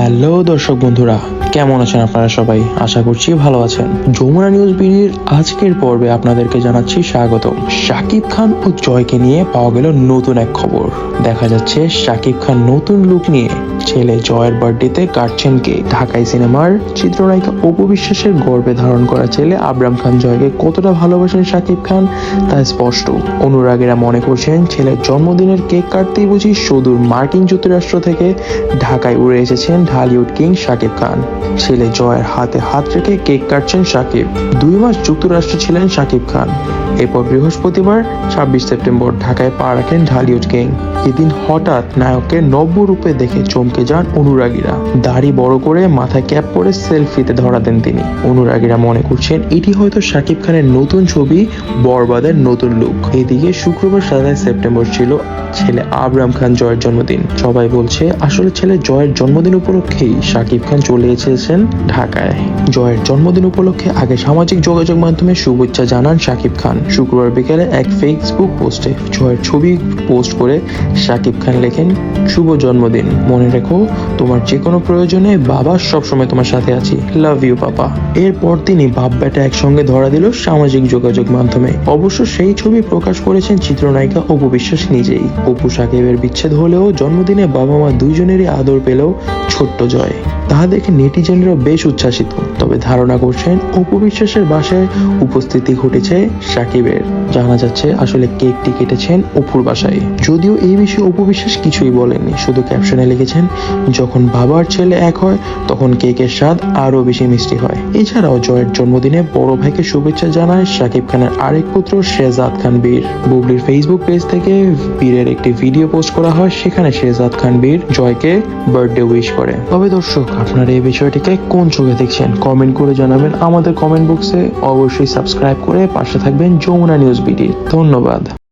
Hello দর্শক বন্ধুরা, কেমন আছেন আপনারা সবাই? আশা করছি ভালো আছেন। যমুনা নিউজ বিডির আজকের পর্বে আপনাদেরকে জানাচ্ছি স্বাগত। শাকিব খান ও জয়কে নিয়ে পাওয়া গেল নতুন এক খবর। দেখা যাচ্ছে শাকিব খান নতুন লুক নিয়ে। ছেলে জয়ের বার্থডেতে কাটছেন কে ঢাকাই সিনেমার চিত্রনায়িকা অপু বিশ্বাসের গর্বে ধারণ করা ছেলে আবরাম খান জয়কে কতটা ভালোবাসেন শাকিব খান তা স্পষ্ট। অনুরাগীরা মনে করছেন ছেলের জন্মদিনের কেক কাটতেই বুঝি সুদূর মার্কিন যুক্তরাষ্ট্র থেকে ঢাকায় উড়ে এসেছেন ঢালিউড কিং শাকিব খান। ছেলে জয়ের হাতে হাত রেখে কেক কাটছেন শাকিব। দুই মাস যুক্তরাষ্ট্রে ছিলেন শাকিব খান। এরপর বৃহস্পতিবার, ছাব্বিশ সেপ্টেম্বর ঢাকায় পা রাখেন ঢালিউড কিং। এদিন হঠাৎ নায়ককে নব্য রূপে দেখে চমকে যান অনুরাগীরা। দাড়ি বড় করে, মাথায় ক্যাপ পরে সেলফিতে ধরা দেন তিনি। অনুরাগীরা মনে করছেন, এটি হয়তো শাকিব খানের নতুন ছবি, বরবাদের নতুন লুক। এদিকে শুক্রবার সাতাশ সেপ্টেম্বর ছিল ছেলে আবরাম খান জয়ের জন্মদিন। সবাই বলছে, আসলে ছেলে জয়ের জন্মদিন উপলক্ষেই শাকিব খান চলে এসেছেন ঢাকায়। জয়ের জন্মদিন উপলক্ষে আগে সামাজিক যোগাযোগ মাধ্যমে শুভেচ্ছা জানান শাকিব খান। শুক্রবার বিকেলে এক ফেসবুক পোস্টে জয়ের ছবি পোস্ট করে শাকিব খান লেখেন, শুভ জন্মদিন। মনে রেখো, তোমার যে কোনো প্রয়োজনে বাবা সবসময় তোমার সাথে আছি। লাভ ইউ পাপা এরপর তিনি বাপ বেটা একসঙ্গে ধরা দিল সামাজিক যোগাযোগ মাধ্যমে। অবশ্য সেই ছবি প্রকাশ করেছেন চিত্রনায়িকা অপু বিশ্বাস নিজেই। অপু সাকিবের বিচ্ছেদ হলেও জন্মদিনে বাবা মা দুইজনেরই আদর পেলেও ছোট্ট জয়। তাহা দেখে নেটিজেনরাও বেশ উচ্ছ্বাসিত। তবে ধারণা করছেন অপু বিশ্বাসের বাসায় উপস্থিতি ঘটেছে সাকিবের। জানা যাচ্ছে, আসলে কেকটি কেটেছেন অপুর বাসায়। যদিও এই বিষয়ে অপু বিশ্বাস কিছুই বলেননি, শুধু ক্যাপশনে লিখেছেন, যখন বাবার ছেলে এক হয়, তখন কেকের স্বাদ আরও বেশি মিষ্টি হয়। এছাড়াও জয়ের জন্মদিনে বড় ভাইকে শুভেচ্ছা জানায় শাকিব খানের আরেক পুত্র শেহজাদ খান বীর। বুবলির ফেসবুক পেজ থেকে বীরের একটি ভিডিও পোস্ট করা হয়, সেখানে শেহজাদ খান বীর জয়কে বার্থডে উইশ করে। তবে দর্শক, আপনারা এই বিষয়টিকে কোন চোখে দেখছেন কমেন্ট করে জানাবেন। আমাদের কমেন্ট বক্সে অবশ্যই সাবস্ক্রাইব করে পাশে থাকবেন যমুনা নিউজ বিডি ধন্যবাদ।